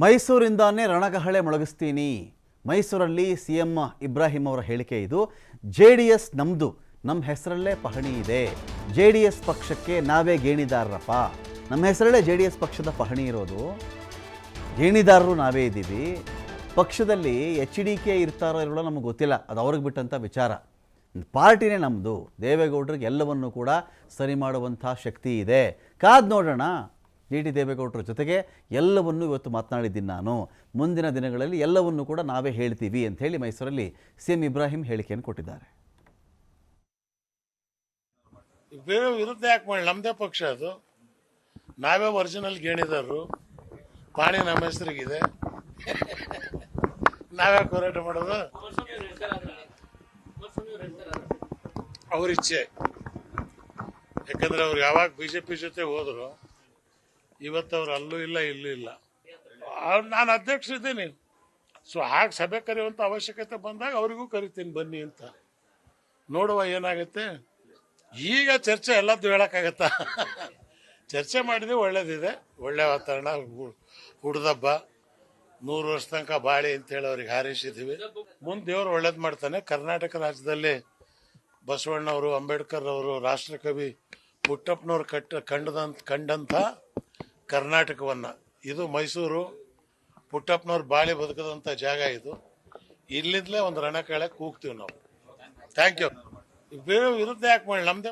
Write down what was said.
ಮೈಸೂರಿಂದಾನೇ ರಣಗಹಳೆ ಮೊಳಗಿಸ್ತೀನಿ. ಮೈಸೂರಲ್ಲಿ C M Ibrahim ಅವರ ಹೇಳಿಕೆ ಇದು. ಜೆ ಡಿ ಎಸ್ ನಮ್ಮದು ನಮ್ಮ ಹೆಸರಲ್ಲೇ ಪಹಣಿ ಇದೆ. ಜೆ ಡಿ ಎಸ್ ಪಕ್ಷಕ್ಕೆ ನಾವೇ ಗೇಣಿದಾರರಪ್ಪ. ನಮ್ಮ ಹೆಸರಲ್ಲೇ ಜೆ ಡಿ ಎಸ್ ಪಕ್ಷದ ಪಹಣಿ ಇರೋದು. ಗೇಣಿದಾರರು ನಾವೇ ಇದ್ದೀವಿ. ಪಕ್ಷದಲ್ಲಿ ಎಚ್ ಡಿ ಕೆ ಇರ್ತಾರೋ ಇರೋಲ್ಲ ನಮಗೆ ಗೊತ್ತಿಲ್ಲ. ಅದು ಅವ್ರಿಗೆ ಬಿಟ್ಟಂಥ ವಿಚಾರ. ಪಾರ್ಟಿನೇ ನಮ್ಮದು ದೇವೇಗೌಡರಿಗೆ ಎಲ್ಲವನ್ನೂ ಕೂಡ ಸರಿ ಮಾಡುವಂಥ ಶಕ್ತಿ ಇದೆ. ಕಾದ್ ನೋಡೋಣ. ಜಿ ಟಿ ದೇವೇಗೌಡರ ಜೊತೆಗೆ ಎಲ್ಲವನ್ನೂ ಇವತ್ತು ಮಾತನಾಡಿದ್ದೀನಿ ನಾನು. ಮುಂದಿನ ದಿನಗಳಲ್ಲಿ ಎಲ್ಲವನ್ನು ಕೂಡ ನಾವೇ ಹೇಳ್ತೀವಿ ಅಂತ ಹೇಳಿ ಮೈಸೂರಲ್ಲಿ ಸಿ ಎಂ ಇಬ್ರಾಹಿಂ ಹೇಳಿಕೆಯನ್ನು ಕೊಟ್ಟಿದ್ದಾರೆ. ಬೇರೆ ವಿರುದ್ಧ ಯಾಕೆ ಮಾಡಿ ನಮ್ಮದೇ ಪಕ್ಷ ಅದು. ನಾವೇ ಒರಿಜಿನಲ್ ಗೇಣಿದಾರರು ಪಾಣಿ ನಮ್ಮ ಹೆಸರಿಗಿದೆ. ನಾವೇ ಹೋರಾಟ ಮಾಡೋದು? ಅವ್ರ ಇಚ್ಛೆ. ಯಾಕಂದ್ರೆ ಅವ್ರು ಯಾವಾಗ ಬಿಜೆಪಿ ಜೊತೆ ಹೋದ್ರು ಇವತ್ತು ಅವ್ರು ಅಲ್ಲೂ ಇಲ್ಲ, ಇಲ್ಲೂ ಇಲ್ಲ. ನಾನು ಅಧ್ಯಕ್ಷ ಇದ್ದೀನಿ. ಸೊ ಹಾಗೆ ಸಭೆ ಕರೆಯುವಂಥ ಅವಶ್ಯಕತೆ ಬಂದಾಗ ಅವರಿಗೂ ಕರಿತೀನಿ, ಬನ್ನಿ ಅಂತ. ನೋಡುವ ಏನಾಗುತ್ತೆ. ಈಗ ಚರ್ಚೆ ಎಲ್ಲದ್ದು ಹೇಳೋಕ್ಕಾಗತ್ತ? ಚರ್ಚೆ ಮಾಡಿದ್ರೆ ಒಳ್ಳೇದಿದೆ. ಒಳ್ಳೆ ವಾತಾವರಣ ಹುಡ್ದಬ್ಬ. ನೂರು ವರ್ಷ ತನಕ ಬಾಳಿ ಅಂತೇಳಿ ಅವ್ರಿಗೆ ಹಾರೈಸಿದ್ದೀವಿ ಮುಂದೆ ದೇವ್ರು ಒಳ್ಳೇದು ಮಾಡ್ತಾನೆ. ಕರ್ನಾಟಕ ರಾಜ್ಯದಲ್ಲಿ ಬಸವಣ್ಣವರು ಅಂಬೇಡ್ಕರ್ ಅವರು ರಾಷ್ಟ್ರಕವಿ ಪುಟ್ಟಪ್ಪನವ್ರು ಕಟ್ಟ, ಕಂಡದಂತ ಕಂಡಂಥ ಕರ್ನಾಟಕವನ್ನ. ಇದು ಮೈಸೂರು ಪುಟ್ಟಪ್ಪನವ್ರು ಬಾಳೆ ಬದುಕದಂಥ ಜಾಗ ಇದು. ಇಲ್ಲಿಂದಲೇ ಒಂದು ರಣಕಳೆ ಕೂಗ್ತೀವಿ ನಾವು. ಥ್ಯಾಂಕ್ ಯು ಬೇರೆ ವಿರುದ್ಧ ಯಾಕೆ ಮಾಡಿ ನಮ್ದೇ